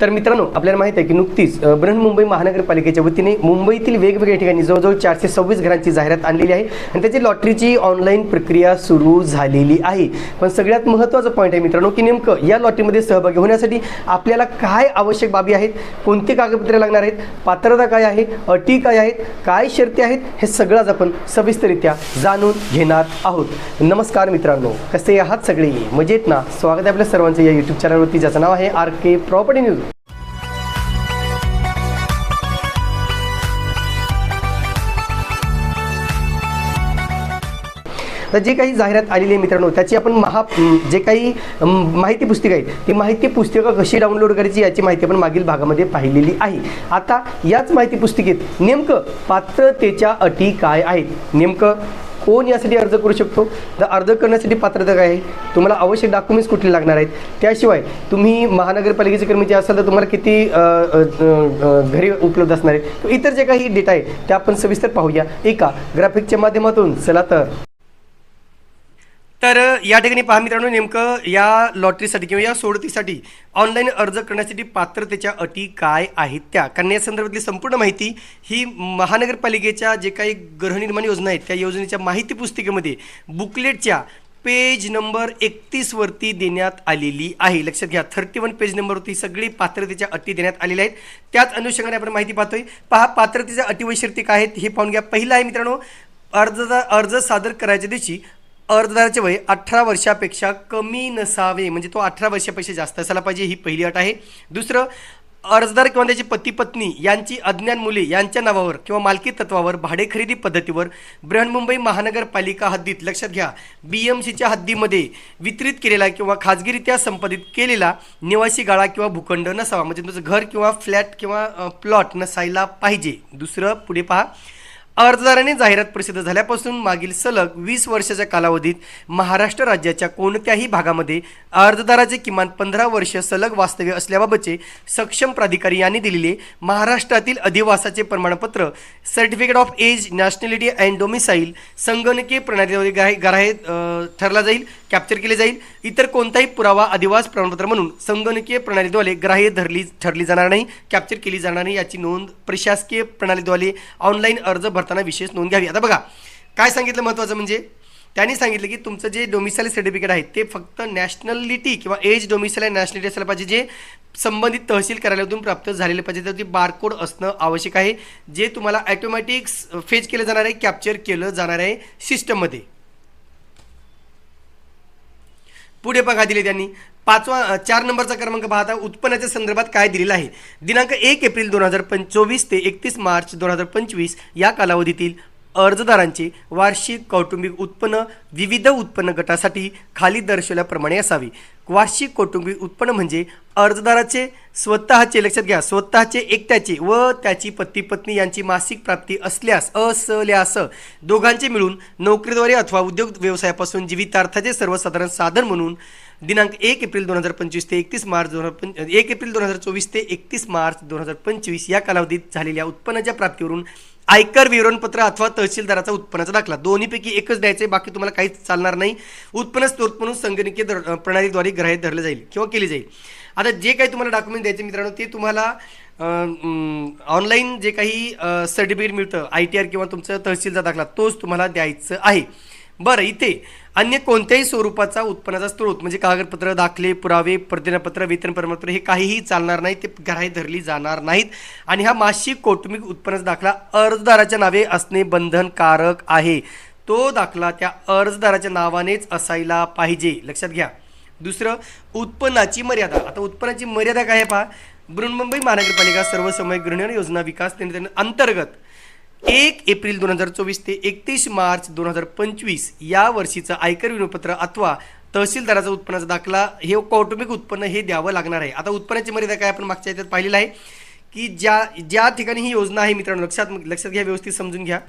तर मित्रांनो आपल्याला माहीत आहे की नुकतीच बृहन्मुंबई महानगरपालिकेच्या वतीने मुंबईतील वेगवेगळ्या ठिकाणी जवळजवळ चारशे सव्वीस घरांची जाहिरात आणलेली आहे आणि त्याची लॉटरीची ऑनलाईन प्रक्रिया सुरू झालेली आहे. पण सगळ्यात महत्त्वाचं पॉईंट आहे मित्रांनो की नेमकं या लॉटरीमध्ये सहभागी होण्यासाठी आपल्याला काय आवश्यक बाबी आहेत कोणती कागदपत्रे लागणार आहेत पात्रता काय आहे अटी काय आहेत काय शर्ती आहेत हे सगळंच आपण सविस्तररित्या जाणून घेणार आहोत. नमस्कार मित्रांनो कसे आहात सगळे? मजेत ना? स्वागत आहे आपल्या सर्वांचं या यूट्यूब चॅनलवरती ज्याचं नाव आहे आर के प्रॉपर्टी न्यूज तर जे काही जाहिरात आलेली आहे मित्रांनो त्याची आपण महा जे काही माहिती पुस्तिका आहे ती माहिती पुस्तिका कशी डाउनलोड करायची याची माहिती आपण मागील भागामध्ये पाहिलेली आहे. आता याच माहिती पुस्तिकेत नेमकं पात्रतेच्या अटी काय आहेत? नेमकं कोण यासाठी अर्ज करू शकतो? तर अर्ज करण्यासाठी पात्रता काय आहे? तुम्हाला आवश्यक डॉक्युमेंट्स कुठले लागणार आहेत? त्याशिवाय तुम्ही महानगरपालिकेचे कर्मचारी असाल तर तुम्हाला किती घरी उपलब्ध असणार आहेत इतर जे काही डेटा आहे ते आपण सविस्तर पाहूया. एका ग्राफिकच्या माध्यमातून चला तर. तर या ठिकाणी पहा मित्रांनो नेमकं या लॉटरीसाठी किंवा या सोडतीसाठी ऑनलाईन अर्ज करण्यासाठी पात्रतेच्या अटी काय आहेत त्या? कारण या संदर्भातली संपूर्ण माहिती ही महानगरपालिकेच्या जे काही गृहनिर्माण योजना आहेत त्या योजनेच्या माहिती पुस्तिकेमध्ये बुकलेटच्या पेज नंबर एकतीसवरती देण्यात आलेली आहे. लक्षात घ्या थर्टी वन पेज नंबरवरती सगळी पात्रतेच्या अटी देण्यात आलेल्या आहेत. त्याच अनुषंगाने आपण माहिती पाहतोय. पहा पात्रतेच्या अटी वैशिष्ट्य काय आहेत हे पाहून घ्या. पहिलं आहे मित्रांनो अर्जदार अर्ज सादर करायच्या दिवशी अर्जदाराचे वय अठरा वर्षापेक्षा कमी नसावे. म्हणजे तो अठरा वर्षापेक्षा जास्त असायला पाहिजे ही पहिली अट आहे. दुसरं अर्जदार किंवा त्याची पती पत्नी यांची अज्ञान मुले यांच्या नावावर किंवा मालकी तत्वावर भाडे खरेदी पद्धतीवर बृहन्मुंबई महानगरपालिका हद्दीत लक्षात घ्या बी एम सीच्या हद्दीमध्ये वितरित केलेला किंवा खाजगीरित्या संपादित केलेला निवासी गाळा किंवा भूखंड नसावा. म्हणजे तुमचं घर किंवा फ्लॅट किंवा प्लॉट नसायला पाहिजे. दुसरं पुढे पहा. अर्जदाराने जाहिरात प्रसिद्ध झाल्यापासून मागील सलग वीस वर्षाच्या कालावधीत महाराष्ट्र राज्याच्या कोणत्याही भागामध्ये अर्जदाराचे किमान पंधरा वर्ष सलग वास्तव्य असल्याबाबतचे सक्षम प्राधिकारी यांनी दिलेले महाराष्ट्रातील अधिवासाचे प्रमाणपत्र certificate of age nationality and domicile संगणकीय प्रणालीद्वारे ग्राह्य ग्राह्य ठरला जाईल. कॅप्चर केले जाईल. इतर कोणताही पुरावा अधिवास प्रमाणपत्र म्हणून संगणकीय प्रणालीद्वारे ग्राह्य धरली ठरली जाणार नाही. कॅप्चर केली जाणार नाही याची नोंद प्रशासकीय प्रणालीद्वारे ऑनलाईन अर्ज भरताना विशेष नोंद घ्यावी. आता बघा काय सांगितलं महत्त्वाचं म्हणजे? त्यांनी सांगितलं की तुमचं जे डोमिसाईल सर्टिफिकेट आहे ते फक्त नॅशनॅलिटी किंवा एज डोमिसाईल नॅशनॅलिटी असायला पाहिजे. जे संबंधित तहसील कार्यालयातून प्राप्त झालेले पाहिजे तर ते बारकोड असणं आवश्यक आहे. जे तुम्हाला ॲटोमॅटिक्स फेज केलं जाणार आहे कॅप्चर केलं जाणार आहे सिस्टममध्ये पुढे बघा दिले त्यांनी? पाचवा चार नंबरचा क्रमांक पाहता उत्पन्नाच्या संदर्भात काय दिलेला आहे? दिनांक एक एप्रिल दोन हजार पंच चोवीस ते एकतीस मार्च दोन हजार पंचवीस या कालावधीतील अर्जदारांचे वार्षिक कौटुंबिक उत्पन्न विविध उत्पन्न गटासाठी खाली दर्शवल्याप्रमाणे असावे. वार्षिक कौटुंबिक उत्पन्न म्हणजे अर्जदाराचे स्वतःचे लक्षात घ्या स्वतःचे एकट्याचे व त्याची पती पत्नी यांची मासिक प्राप्ती असल्यास असल्यास दोघांचे मिळून नोकरीद्वारे अथवा उद्योग व्यवसायापासून जीवितार्थाचे सर्वसाधारण साधन म्हणून दिनांक एक एप्रिल दोन हजार पंचवीस ते एकतीस मार्च दोन हजार पंच एक एप्रिल दोन हजार चोवीस ते एकतीस मार्च दोन हजार पंचवीस या कालावधीत झालेल्या उत्पन्नाच्या प्राप्तीवरून आयकर विवरणपत्र अथवा तहसीलदाराचा उत्पन्नाचा दाखला. दोन्हीपैकी एकच द्यायचं आहे बाकी तुम्हाला काहीच चालणार नाही. उत्पन्न स्त्रोत म्हणून संगणकीय दर प्रणालीद्वारे ग्राह्य धरलं जाईल किंवा केली जाईल. आता जे काही तुम्हाला डॉक्युमेंट द्यायचे मित्रांनो ते तुम्हाला ऑनलाईन जे काही सर्टिफिकेट मिळतं आय टी आर किंवा तुमचं तहसीलचा दाखला तोच तुम्हाला द्यायचं आहे. बरं इथे अन्य कोणत्याही स्वरूपाचा उत्पन्नाचा स्रोत म्हणजे कागदपत्र दाखले पुरावे प्रतिज्ञापत्र वेतन प्रमाणपत्र हे काहीही चालणार नाही ते ग्राह्य धरली जाणार नाहीत. आणि हा मासिक कौटुंबिक उत्पन्नाचा दाखला अर्जदाराच्या नावे असणे बंधनकारक आहे. तो दाखला त्या अर्जदाराच्या नावानेच असायला पाहिजे. लक्षात घ्या. दुसरं उत्पन्नाची मर्यादा. आता उत्पन्नाची मर्यादा काय आहे पहा. बृहन्मुंबई महानगरपालिका सर्वसमय गृहण योजना विकास नियोजन अंतर्गत एक एप्रिल दोन हजार चोवीस ते एकतीस मार्च दोन हजार पंचवीस या वर्षीचं आयकर विनोपत्र अथवा तहसीलदाराचा उत्पन्नाचा दाखला हे कौटुंबिक उत्पन्न हे द्यावं लागणार आहे. आता उत्पन्नाची मर्यादा काय आपण मागच्या याच्यात पाहिलेलं आहे की ज्या ज्या ठिकाणी ही योजना आहे मित्रांनो लक्षात लक्षात घ्या व्यवस्थित समजून घ्या.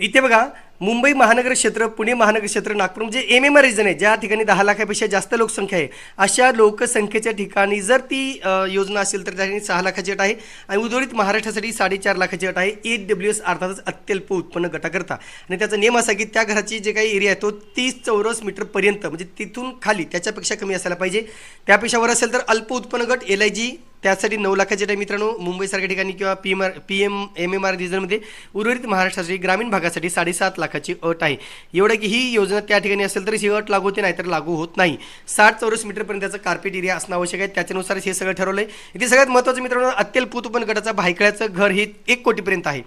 इथे बघा मुंबई महानगर क्षेत्र पुणे महानगर क्षेत्र नागपूर म्हणजे एम एम आर रिजन आहे ज्या ठिकाणी दहा लाखापेक्षा जास्त लोकसंख्या आहे. अशा लोकसंख्येच्या ठिकाणी जर ती योजना असेल तर त्या ठिकाणी सहा लाखाची अट आहे आणि उर्वरित महाराष्ट्रासाठी साडेचार लाखाची अट आहे. ए डब्ल्यू एस अर्थातच अत्यल्प उत्पन्न गटाकरता. आणि त्याचा नियम असा की त्या घराची जे काही एरिया आहे तो तीस चौरस मीटरपर्यंत म्हणजे तिथून खाली त्याच्यापेक्षा कमी असायला पाहिजे. त्यापेक्षा वर असेल तर अल्प उत्पन्न गट एल आय जी त्यासाठी नऊ लाखाची टाईम मित्रांनो. मुंबईसारख्या ठिकाणी किंवा P M R P M M M R रिजनमध्ये उर्वरित महाराष्ट्रासाठी ग्रामीण भागासाठी साडेसात लाख लाखाची अट आहे. एवढं की ही योजना त्या ठिकाणी असेल तर ही अट लागू होते नाहीतर लागू होत नाही. साठ चौरस मीटरपर्यंत त्याचं कार्पेट एरिया असणं आवश्यक आहे. त्याच्यानुसारच हे सगळं ठरवलं आहे इथे सगळ्यात महत्त्वाचं मित्रांनो अत्यल्प उत्पन्न गटाचा भायखळ्याचं घर हे एक कोटीपर्यंत आहे.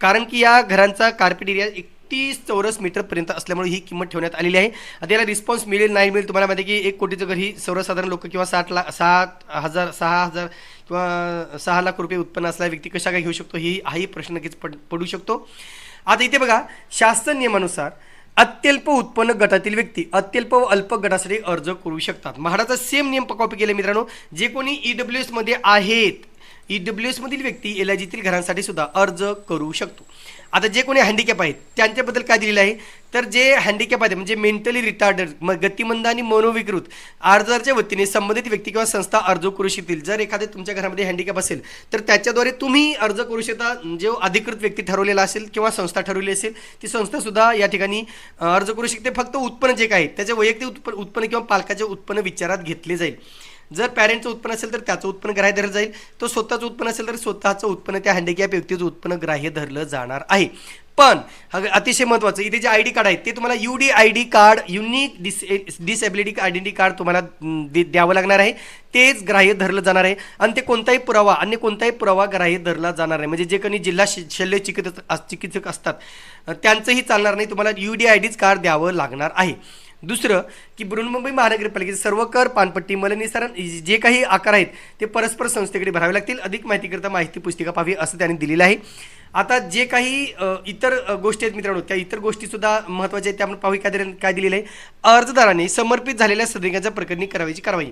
कारण की या घरांचा कार्पेट एरिया एक तीस चौरस मीटरपर्यंत असल्यामुळे ही किंमत ठेवण्यात आलेली आहे. आता याला रिस्पॉन्स मिळेल नाही मिळेल तुम्हाला माहिती की एक कोटीचं घर ही सर्वसाधारण लोक किंवा साठ लाख सात हजार सहा हजार किंवा सहा लाख रुपये उत्पन्न असलेला व्यक्ती कशा काय घेऊ शकतो ही हाही प्रश्न नक्कीच पड पडू शकतो. आता इथे बघा शासन नियमानुसार अत्यल्प उत्पन्न गटातील व्यक्ती अत्यल्प व अल्प गटासाठी अर्ज करू शकतात. म्हाडाचा सेम नियम कॉपी केले मित्रांनो. जे कोणी ई डब्ल्यू एसमध्ये आहेत ई डब्ल्यू एसमधील व्यक्ती एल आय जीतील घरांसाठी सुद्धा अर्ज करू शकतो. आता जे कोणी हँडिकॅप आहेत त्यांच्याबद्दल काय दिलेलं आहे? तर जे हँडिकॅप आहेत म्हणजे मेंटली रिटार्डेड मग गतिमंद आणि मनोविकृत अर्जाच्या वतीने संबंधित व्यक्ती किंवा संस्था अर्ज करू शकतील. जर एखाद्या तुमच्या घरामध्ये हँडिकॅप असेल तर त्याच्याद्वारे तुम्ही अर्ज करू शकता. जो अधिकृत व्यक्ती ठरवलेला असेल किंवा संस्था ठरवली असेल ती संस्थासुद्धा या ठिकाणी अर्ज करू शकते. फक्त उत्पन्न जे काय आहे त्याचे वैयक्तिक उत्पन्न उत्पन्न किंवा पालकाचे उत्पन्न विचारात घेतले जाईल. जर पॅरेंटचं उत्पन्न असेल तर त्याचं उत्पन्न ग्राह्य धरलं जाईल. तर स्वतःचं उत्पन्न असेल तर स्वतःचं उत्पन्न त्या हँडिकॅप व्यक्तीचं उत्पन्न ग्राह्य धरलं जाणार आहे. पण अतिशय महत्त्वाचं इथे जे आय डी कार्ड आहे ते तुम्हाला U D I D card unique dis disability identity card तुम्हाला दे- द्यावं लागणार आहे. तेच ग्राह्य धरलं जाणार आहे. आणि ते कोणताही पुरावा अन्य कोणताही पुरावा ग्राह्य धरला जाणार आहे. म्हणजे जे कोणी जिल्हा श- शल्य चिकित्सक चिकित्सक असतात त्यांचंही चालणार नाही. तुम्हाला यू डी आय डीच कार्ड द्यावं लागणार आहे. दुसरं की बृहन्मुंबई महानगरपालिकेचे सर्व कर पानपट्टी मलनिसारण जे काही आकार आहेत ते परस्पर संस्थेकडे भरावे लागतील. अधिक माहितीकरता माहिती पुस्तिका पाहावी असं त्यांनी दिलेलं आहे. आता जे काही इतर गोष्टी आहेत मित्रांनो त्या इतर गोष्टीसुद्धा महत्त्वाच्या आहेत त्या आपण पाहू काय दिले काय दिलेलं आहे? अर्जदाराने समर्पित झालेल्या सदनिकांच्या प्रकरणी करावयाची कारवाई.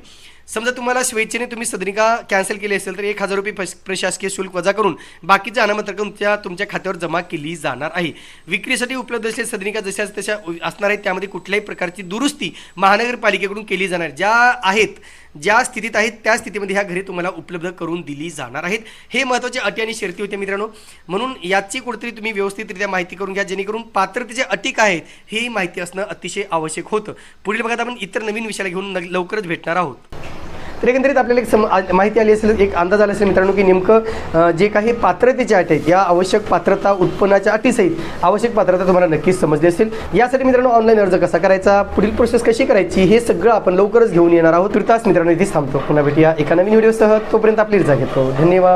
समजा तुम्हाला स्वेच्छेने तुम्ही सदनिका कॅन्सल केली असेल तर एक हजार रुपये प्रशासकीय शुल्क वजा करून बाकीचे अनामत रक्कम तुमच्या तुमच्या खात्यावर जमा केली जाणार आहे. विक्रीसाठी उपलब्ध असलेल्या सदनिका जशा तशा असणार आहेत त्यामध्ये कुठल्याही प्रकारची दुरुस्ती महानगरपालिकेकडून केली जाणार ज्या आहेत ज्या स्थितीत आहेत त्या स्थितीमध्ये ह्या घरे तुम्हाला उपलब्ध करून दिली जाणार आहेत. हे महत्त्वाचे अटी आणि शर्ती होते मित्रांनो. म्हणून याची कुठेतरी तुम्ही व्यवस्थितरित्या माहिती करून घ्या जेणेकरून पात्रतेच्या अटी काय आहेत ही माहिती असणं अतिशय आवश्यक होतं. पुढील भागात आपण इतर नवीन विषयाला घेऊन लवकरच भेटणार आहोत. तर एकंदरीत आपल्याला एक सम माहिती आली असेल एक अंदाज आला असेल मित्रांनो की नेमकं जे काही पात्रतेच्या अटी आहेत या आवश्यक पात्रता उत्पन्नाच्या अटीसहित आवश्यक पात्रता तुम्हाला नक्कीच समजली असेल. यासाठी मित्रांनो ऑनलाईन अर्ज कसा करायचा पुढील प्रोसेस कशी करायची हे सगळं आपण लवकरच घेऊन येणार आहोत. तृतास मित्रांनो इथेच थांबतो. पुन्हा भेटूया एका नवीन व्हिडिओसह तोपर्यंत आपली रजा घेतो. धन्यवाद.